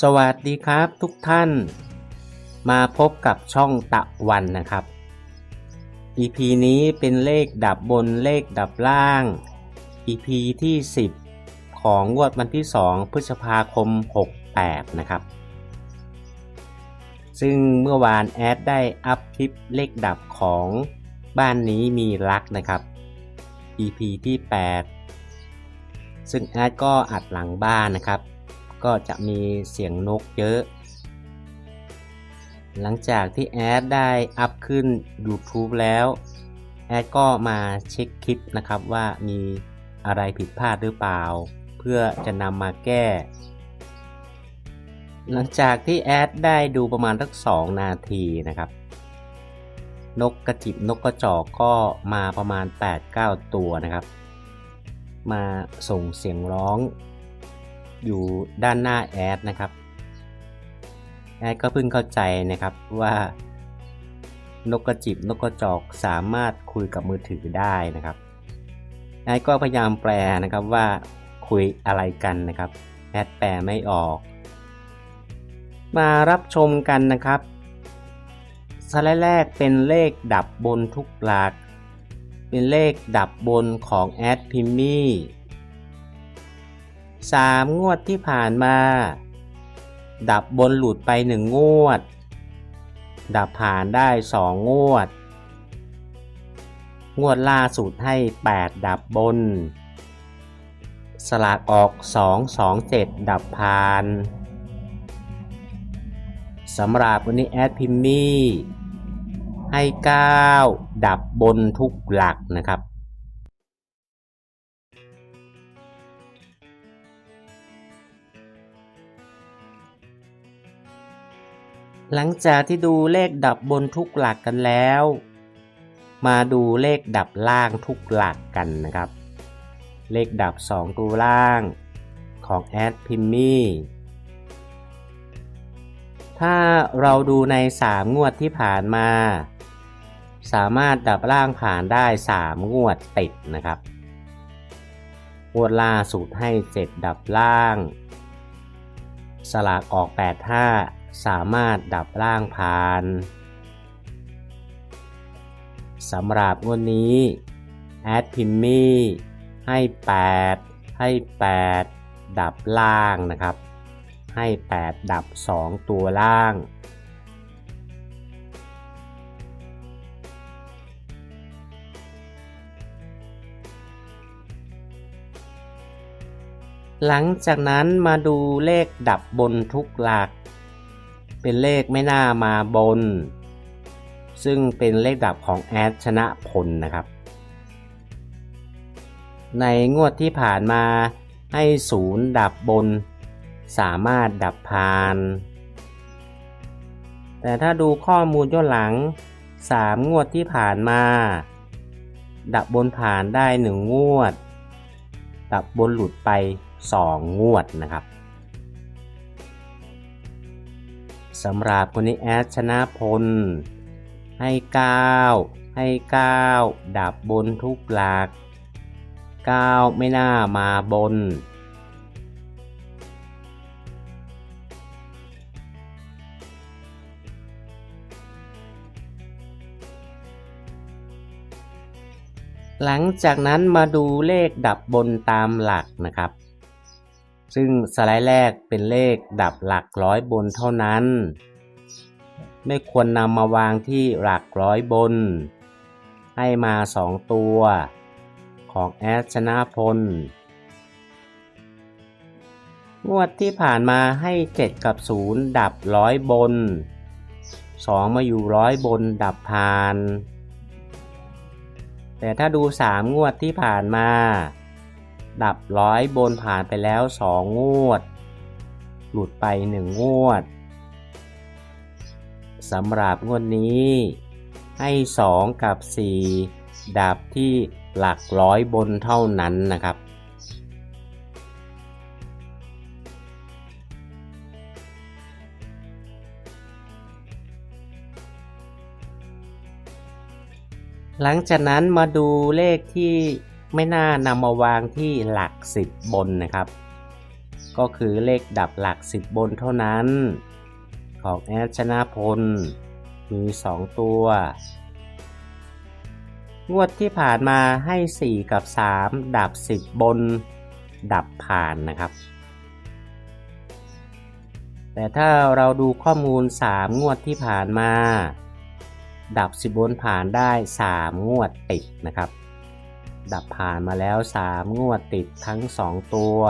สวัสดีครับทุกท่าน มาพบกับช่องตะวันนะครับ EP นี้เป็นเลขดับบนเลขดับล่าง EP ที่ 10 ของงวดวันที่ 2 พฤษภาคม 68 นะครับ ซึ่งเมื่อวานแอดได้อัพคลิปเลขดับของบ้านนี้มีรักนะครับ EP ที่ 8 ซึ่งแอดก็อัดหลังบ้านนะครับ ก็จะมีเสียงนกเยอะ หลังจากที่แอดได้อัพขึ้น YouTube แล้ว แอดก็มาเช็คคลิปนะครับว่ามีอะไรผิดพลาดหรือเปล่า เพื่อจะนำมาแก้ หลังจากที่แอดได้ดูประมาณสักสองนาทีนะครับ นกกระจิบนกกระจอกก็มาประมาณ 8-9 ตัวนะครับ มาส่งเสียงร้อง อยู่ด้านหน้าแอดนะครับ แอดก็เพิ่งเข้าใจนะครับว่านกกระจิบนกกระจอกสามารถคุยกับมือถือได้นะครับแอดก็พยายามแปลนะครับว่าคุยอะไรกันนะครับแอดแปลไม่ออก มารับชมกันนะครับสไลด์แรกเป็นเลขดับบนทุกหลัก เป็นเลขดับบนของแอดพิมมี่ สามงวดที่ผ่านมา ดับบนหลุดไปหนึ่งงวด ดับผ่านได้สองงวด งวดล่าสุดให้ 8 ดับบน สลากออก 2 2 7 ดับผ่านสำหรับวันนี้แอดพิมมี่ให้ 9 ดับบนทุกหลักนะครับ หลังจากที่ดูเลขดับบนทุกหลักกันแล้ว มาดูเลขดับล่างทุกหลักกันนะครับ เลขดับ 2 ตัวล่างของแอดพิมมี่ถ้าเราดูใน 3 งวดที่ผ่านมา สามารถดับล่างผ่านได้ 3 งวดติดนะครับงวดล่าสุดให้ 7 ดับล่าง สลากออก 85 สามารถดับล่างผ่านสำหรับงวดนี้แอดพิมมี่ให้ 8 ให้ 8 ดับล่างนะครับ ให้ 8 ดับ 2 ตัวล่าง หลังจากนั้นมาดูเลขดับบนทุกหลัก เป็นเลขไม่น่ามาบน ซึ่งเป็นเลขดับของแอดชนะพลนะครับ ในงวดที่ผ่านมาให้ศูนย์ดับบน สามารถดับพาน แต่ถ้าดูข้อมูลย้อนหลัง 3 งวดที่ผ่านมา ดับบนผ่านได้ 1 งวด ดับบนหลุดไป 2 งวดนะครับ สำหรับคนนี้แอดชนะพล ให้ 9 ให้ 9 ดับบนทุกหลัก 9 ไม่น่ามาบน หลังจากนั้นมาดูเลขดับบนตามหลักนะครับ ซึ่งสไลด์แรกเป็นเลขดับหลักร้อยบนเท่านั้น ไม่ควรนำมาวางที่หลักร้อยบน ให้มา 2 ตัวของแอดชนะพล งวดที่ผ่านมาให้ 7 กับ 0 ดับร้อยบน 2 มาอยู่ร้อยบนดับผ่าน แต่ถ้าดู 3 งวดที่ผ่านมา ดับร้อยบนผ่านไปแล้ว 2 งวด หลุดไป 1 งวดสำหรับงวดนี้ให้ 2 กับ 4 ดับที่หลักร้อยบนเท่านั้นนะครับ หลังจากนั้นมาดูเลขที่ ไม่น่านำมาวางที่หลัก10บบนนะครับ ก็คือเลขดับหลัก10บบนเท่านั้น ของแอดชนะพล มี 2 ตัว งวดที่ผ่านมาให้ 4 กับ 3 ดับ 10 บน ดับผ่านนะครับ แต่ถ้าเราดูข้อมูล 3 งวดที่ผ่านมา ดับ 10 บนผ่านได้ 3 งวดติดนะครับ ดับผ่านมาแล้ว 3 งวดติดทั้ง 2 ตัว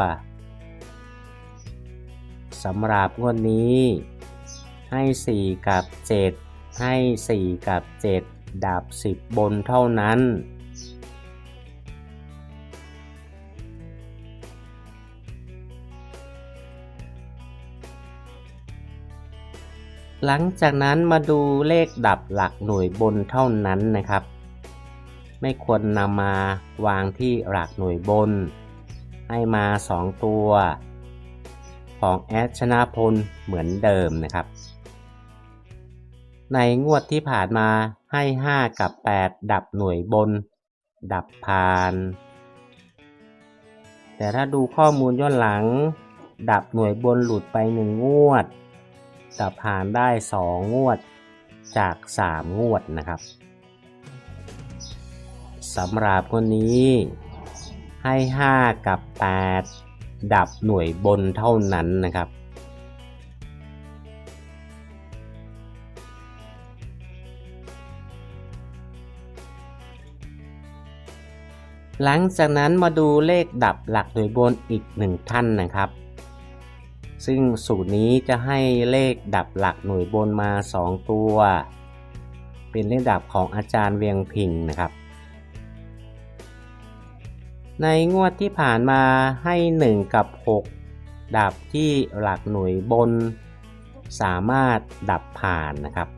สำหรับงวดนี้ ให้ 4 กับ 7 ให้ 4 กับ 7 ดับ 10 บนเท่านั้นหลังจากนั้นมาดูเลขดับหลักหน่วยบนเท่านั้นนะครับ ไม่ควรนำมาวางที่หลักหน่วยบน ให้มา 2 ตัว ของแอดชนะพลเหมือนเดิมนะครับ ในงวดที่ผ่านมาให้ 5 กับ 8 ดับหน่วยบน ดับผ่าน แต่ถ้าดูข้อมูลย้อนหลัง ดับหน่วยบนหลุดไป 1 งวด ดับผ่านได้ 2 งวดจาก 3 งวดนะครับ สำหรับคนนี้ให้ 5 กับ 8 ดับหน่วยบนเท่านั้นนะครับหลังจากนั้นมาดูเลขดับหลักหน่วยบนอีกหนึ่งท่านนะครับ ซึ่งสูตรนี้จะให้เลขดับหลักหน่วยบนมา 2 ตัว เป็นเลขดับของอาจารย์เวียงพิงนะครับ ในงวดที่ผ่านมาให้ 1 กับ 6 ดับที่หลักหน่วยบน สามารถดับผ่านนะครับ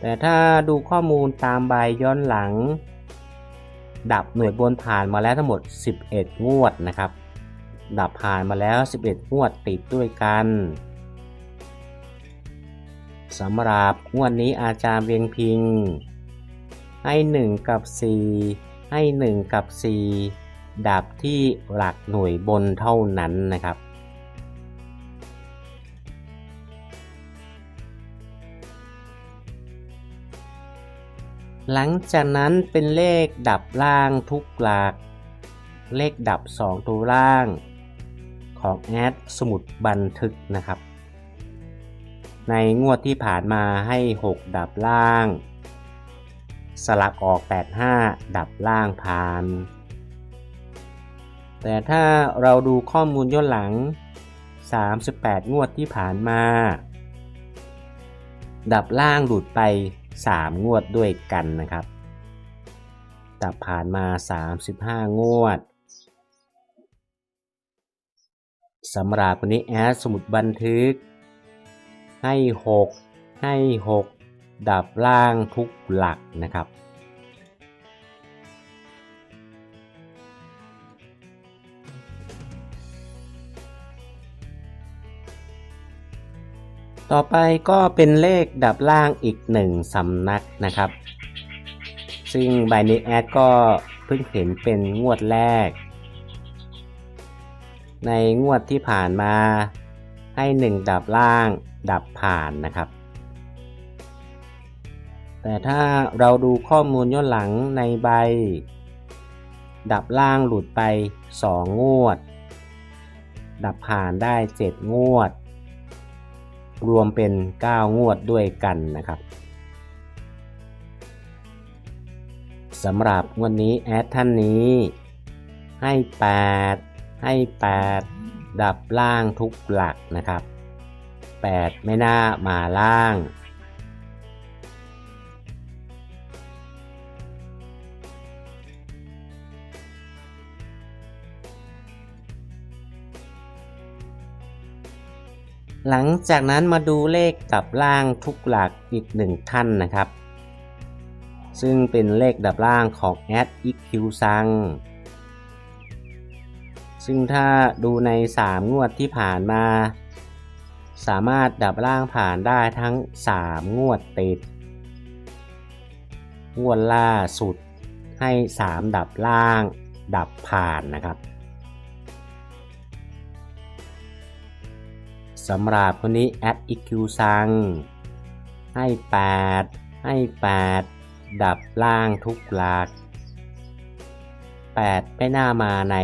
แต่ถ้าดูข้อมูลตามใบย้อนหลัง ดับหน่วยบนผ่านมาแล้วทั้งหมด 11 งวดนะครับ ดับผ่านมาแล้ว 11 งวดติดด้วยกันสำหรับงวดนี้อาจารย์เวียงพิง ให้ 1 กับ 4 ให้ 1 กับ 4 ดับที่หลักหน่วยบนเท่านั้นนะครับ หลังจากนั้นเป็นเลขดับล่างทุกหลัก เลขดับ 2 ตัวล่าง ของแอดสมุดบันทึกนะครับ ในงวดที่ผ่านมาให้ 6 ดับล่าง สลักออก 85 ดับล่างผ่าน แต่ถ้าเราดูข้อมูลย้อนหลัง 38 งวดที่ผ่านมา ดับล่างหลุดไป 3 งวดด้วยกันนะครับ ดับผ่านมา 35 งวดสำหรับวันนี้แอดสมุดบันทึก ให้ 6 ให้ 6 ดับล่างทุกหลักนะครับ ต่อไปก็เป็นเลขดับล่างอีกหนึ่งสำนักนะครับ ซึ่งใบนี้แอดก็เพิ่งเห็นเป็นงวดแรก ในงวดที่ผ่านมาให้ 1 ดับล่างดับผ่านนะครับ แต่ถ้าเราดูข้อมูลย้อนหลังในใบ ดับล่างหลุดไป 2 งวด ดับผ่านได้ 7 งวด รวมเป็น 9 งวดด้วยกันนะครับสำหรับวันนี้แอดท่านนี้ ให้ 8 ให้ 8 ดับล่างทุกหลักนะครับ 8 ไม่น่ามาล่าง หลังจากนั้นมาดูเลขดับล่างทุกหลักอีกหนึ่งท่านนะครับ ซึ่งเป็นเลขดับล่างของแอดอีคิวซังซึ่งถ้าดูใน 3 งวดที่ผ่านมา สามารถดับล่างผ่านได้ทั้ง 3 งวดติด งวดล่าสุดให้ 3 ดับล่างดับผ่านนะครับ สำหรับคนนี้ add eq ซัง ให้ 8 ให้ 8 ดับล่างทุกหลัก 8 ไม่น่ามาใน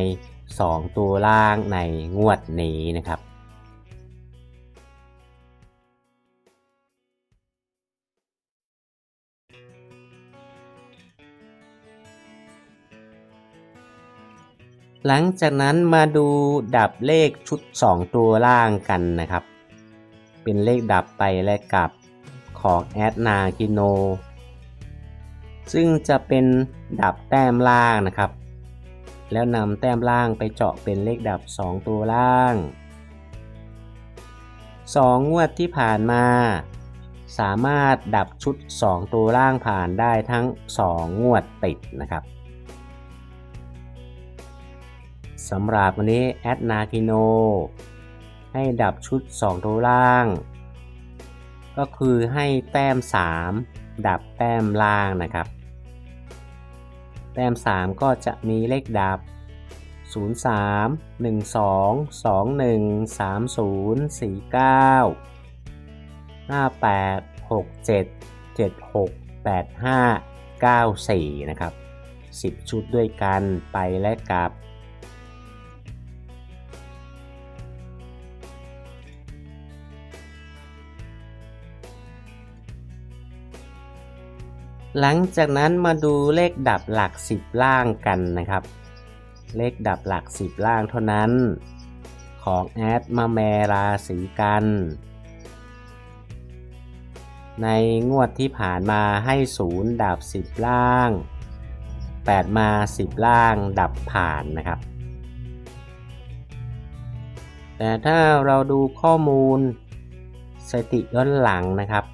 2 ตัวล่างในงวดนี้นะครับ หลังจากนั้นมาดูดับเลขชุด 2 ตัวล่างกันนะครับ เป็นเลขดับไปและกลับของแอดนาคิโน ซึ่งจะเป็นดับแต้มล่างนะครับ แล้วนำแต้มล่างไปเจาะเป็นเลขดับ 2 ตัวล่าง 2 งวดที่ผ่านมา สามารถดับชุด 2 ตัวล่างผ่านได้ทั้ง 2 งวดติดนะครับ สำหรับวันนี้แอดนาคิโน ให้ดับชุด 2 ตัวล่าง ก็คือให้แต้ม 3 ดับแต้มล่างนะครับ แต้ม 3 ก็จะมีเลขดับ 0 3 1 2 2 1 3 0 4 9 5 8 6 7 7 6 8 5 9 4 นะครับ 10 ชุดด้วยกันไปและกลับ หลังจากนั้นมาดูเลขดับหลัก 10 ล่างกันนะครับ เลขดับหลัก 10 ล่างเท่านั้น ของแอดมาแมราสีกัน ในงวดที่ผ่านมาให้ศูนย์ดับ 10 ล่าง 8 มา 10 ล่างดับผ่านนะครับ แต่ถ้าเราดูข้อมูลสถิติย้อนหลังนะครับ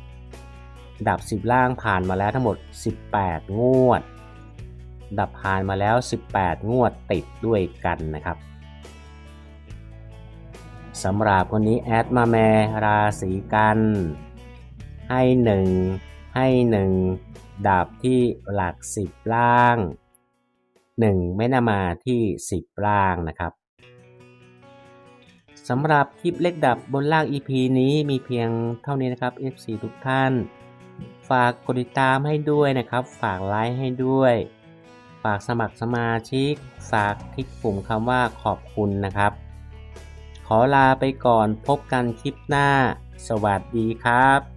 ดับ 10 ล่างผ่านมาแล้วทั้งหมด 18 งวด ดับผ่านมาแล้ว 18 งวดติดด้วยกันนะครับสำหรับคนนี้แอดมาแมราศีกัน ให้ 1 ให้ 1 ดับที่หลัก 10 ล่าง 1 ไม่นามาที่ 10 ล่างนะครับสำหรับคลิปเลขดับบนล่าง EP นี้มีเพียงเท่านี้นะครับ FC ทุกท่าน ฝากกดติดตามให้ด้วยนะครับ ฝากไลค์ให้ด้วย ฝากสมัครสมาชิก ฝากคลิกปุ่มคำว่าขอบคุณนะครับ ขอลาไปก่อนพบกันคลิปหน้า สวัสดีครับ